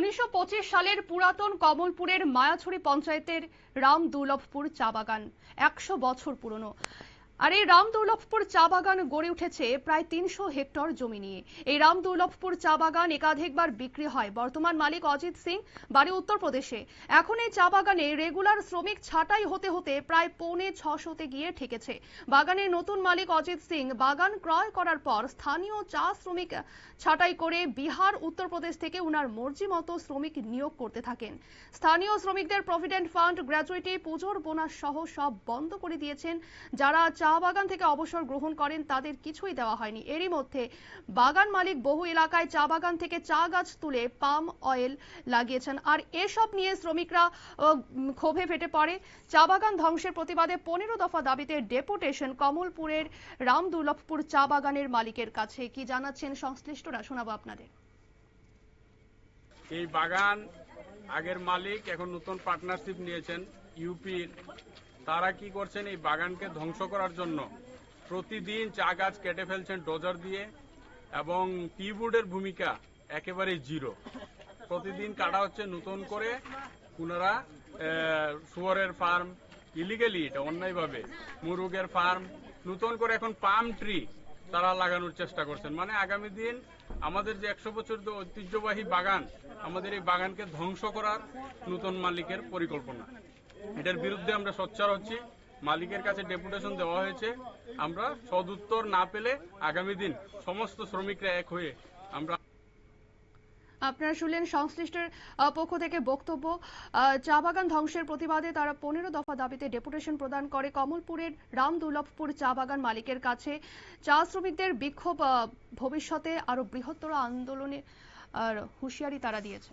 উনিশশো পঁচিশ সালের পুরাতন কমলপুরের মায়াছড়ি পঞ্চায়েতের রাম দুর্লভপুর চা বাগান একশো বছর পুরনো। আর এই রাম দুর্লভপুর চা বাগান গড়ে উঠেছে প্রায় তিনশো হেক্টর জমি নিয়ে। এই রাম দুর্লভপুর চা বাগান একাধিকবার বিক্রি হয়। বর্তমান মালিক অজিত সিং, বাড়ি উত্তরপ্রদেশে। এখন এই চা বাগানে রেগুলার শ্রমিক ছাঁটাই হতে হতে প্রায় পৌনে ছশোতে গিয়ে ঠেকেছে। বাগানের নতুন মালিক অজিত সিং বাগান ক্রয় করার পর স্থানীয় চা শ্রমিক ছাঁটাই করে বিহার, উত্তরপ্রদেশ থেকে উনার মর্জি মতো শ্রমিক নিয়োগ করতে থাকেন। স্থানীয় শ্রমিকদের প্রভিডেন্ট ফান্ড গ্র্যাচুইটি, পুজোর বোনাস সহ সব বন্ধ করে দিয়েছেন যারা চা বাগান থেকে অবসর গ্রহণ করেন, তাদের কিছুই দেওয়া হয়নি। এরই মধ্যে বাগান মালিক বহু এলাকায় চা বাগান থেকে চা গাছ তুলে পাম অয়েল লাগিয়েছেন। আর এসব নিয়ে শ্রমিকরা ক্ষোভে ফেটে পড়ে। চা বাগান ধ্বংসের প্রতিবাদে পনেরো দফা দাবিতে ডেপুটেশন কমলপুরের রাম দুর্লভপুর চা বাগানের মালিকের কাছে। কি জানাচ্ছেন সংশ্লিষ্টরা? শোনাবো আপনাদের। এই বাগান আগের মালিক, এখন নতুন পার্টনারশিপ নিয়েছেন, ইউপির তারা কি করছেন এই বাগানকে ধ্বংস করার জন্য? প্রতিদিন চা গাছ কেটে ফেলছেন ডোজার দিয়ে এবং টিউবুডের ভূমিকা একেবারে জিরো। প্রতিদিন কাটা হচ্ছে নতুন করে পুনরা শুয়ারের ফার্ম ইলিগেলি এটা অন্যায়ভাবে, মুরুগের ফার্ম, নতুন করে এখন পাম ট্রি তারা লাগানোর চেষ্টা করছেন। মানে আগামী দিন আমাদের যে একশো বছর ঐতিহ্যবাহী বাগান, আমাদের এই বাগানকে ধ্বংস করার নতুন মালিকের পরিকল্পনা। এটার বিরুদ্ধে আমরা সোচ্চার হচ্ছি। মালিকের কাছে ডেপুটেশন দেওয়া হয়েছে। আমরা সদুত্তর না পেলে আগামী দিন সমস্ত শ্রমিকরা এক হয়ে আমরা আপনারা শুনলেন সংশ্লিষ্টের পক্ষ থেকে বক্তব্য। চা বাগান ধ্বংসের প্রতিবাদে তারা পনেরো দফা দাবিতে ডেপুটেশন প্রদান করে কমলপুরের রাম দুর্লভপুর চা বাগান মালিকের কাছে। চা শ্রমিকদের বিক্ষোভ ভবিষ্যতে আরও বৃহত্তর আন্দোলনে হুঁশিয়ারি তারা দিয়েছে।